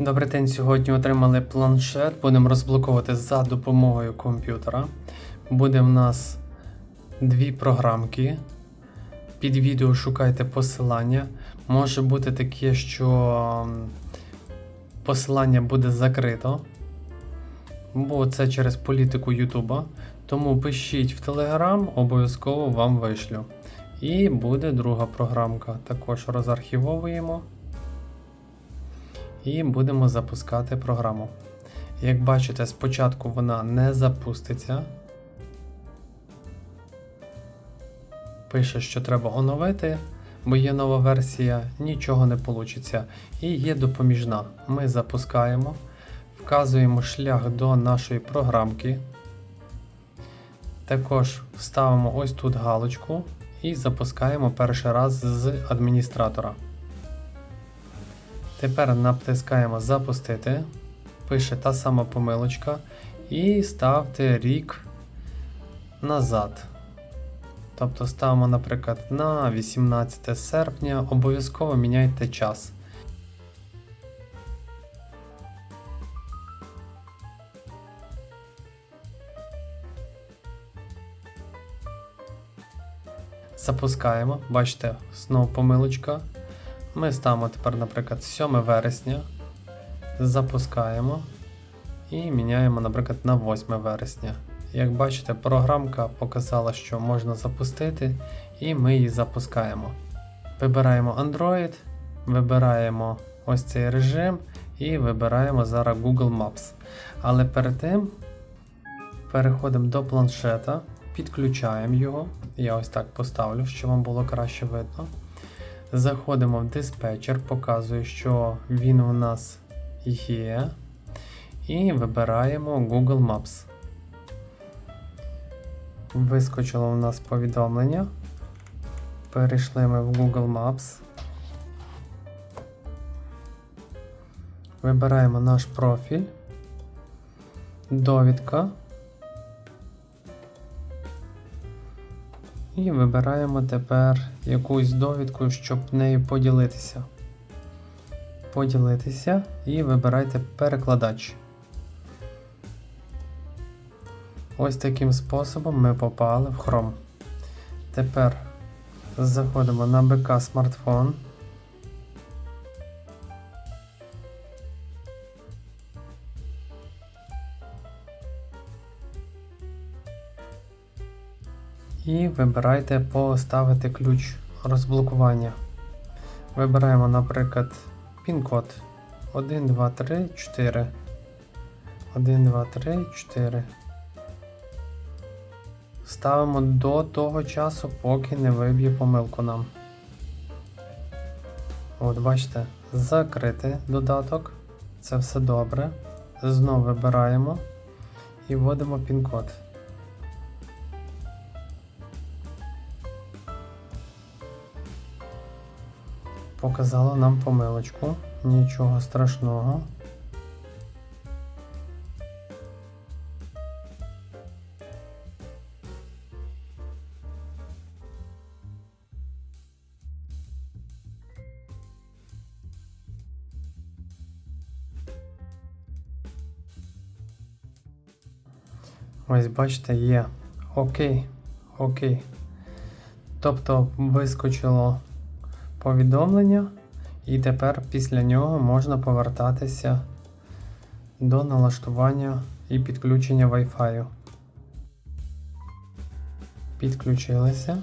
Добрий день. Сьогодні отримали планшет. Будемо розблоковувати за допомогою комп'ютера. Буде в нас дві програмки. Під відео шукайте посилання. Може бути таке, що посилання буде закрито, бо це через політику Ютуба. Тому пишіть в Телеграм, обов'язково вам вишлю. І буде друга програмка. Також розархівовуємо і будемо запускати програму. Як бачите, спочатку вона не запуститься. Пише, що треба оновити, бо є нова версія, нічого не вийде. І є допоміжна. Ми запускаємо, вказуємо шлях до нашої програмки. Також ставимо ось тут галочку і запускаємо перший раз з адміністратора. Тепер натискаємо Запустити. Пише та сама помилочка. І ставте рік назад. Тобто ставимо, наприклад, на 18 серпня. Обов'язково міняйте час. Запускаємо. Бачите, знову помилочка. Ми ставимо тепер, наприклад, 7 вересня. Запускаємо і міняємо, наприклад, на 8 вересня. Як бачите, програмка показала, що можна запустити, і ми її запускаємо. Вибираємо Android, вибираємо ось цей режим і вибираємо зараз Google Maps. Але перед тим переходимо до планшета, підключаємо його. Я ось так поставлю, щоб вам було краще видно. Заходимо в диспетчер, показує, що він у нас є. І вибираємо Google Maps. Вискочило у нас повідомлення. Перейшли ми в Google Maps. Вибираємо наш профіль, довідка. І вибираємо тепер якусь довідку, щоб нею поділитися. Поділитися і вибирайте перекладач. Ось таким способом ми попали в Chrome. Тепер заходимо на БК смартфон. І вибирайте поставити ключ розблокування. Вибираємо, наприклад, пін-код 1, 2, 3, 4. 1, 2, 3, 4. Ставимо до того часу, поки не виб'є помилку нам. От, бачите, закрити додаток. Це все добре. Знову вибираємо і вводимо пін-код. Показало нам помилочку, нічого страшного. Ось бачите, є. Окей. Окей. Тобто вискочило повідомлення, і тепер після нього можна повертатися до налаштування і підключення Wi-Fi. Підключилися.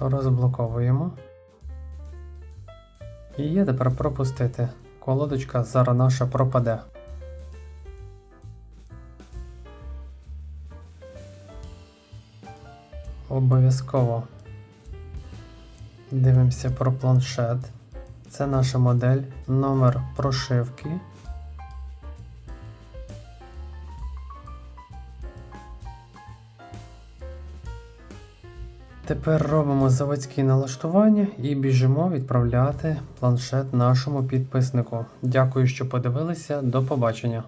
Розблоковуємо. І є тепер пропустити. Колодочка зараз наша пропаде. Обов'язково Дивимося про планшет. Це наша модель, номер прошивки. Тепер робимо заводські налаштування і біжимо відправляти планшет нашому підписнику. Дякую, що подивилися. До побачення.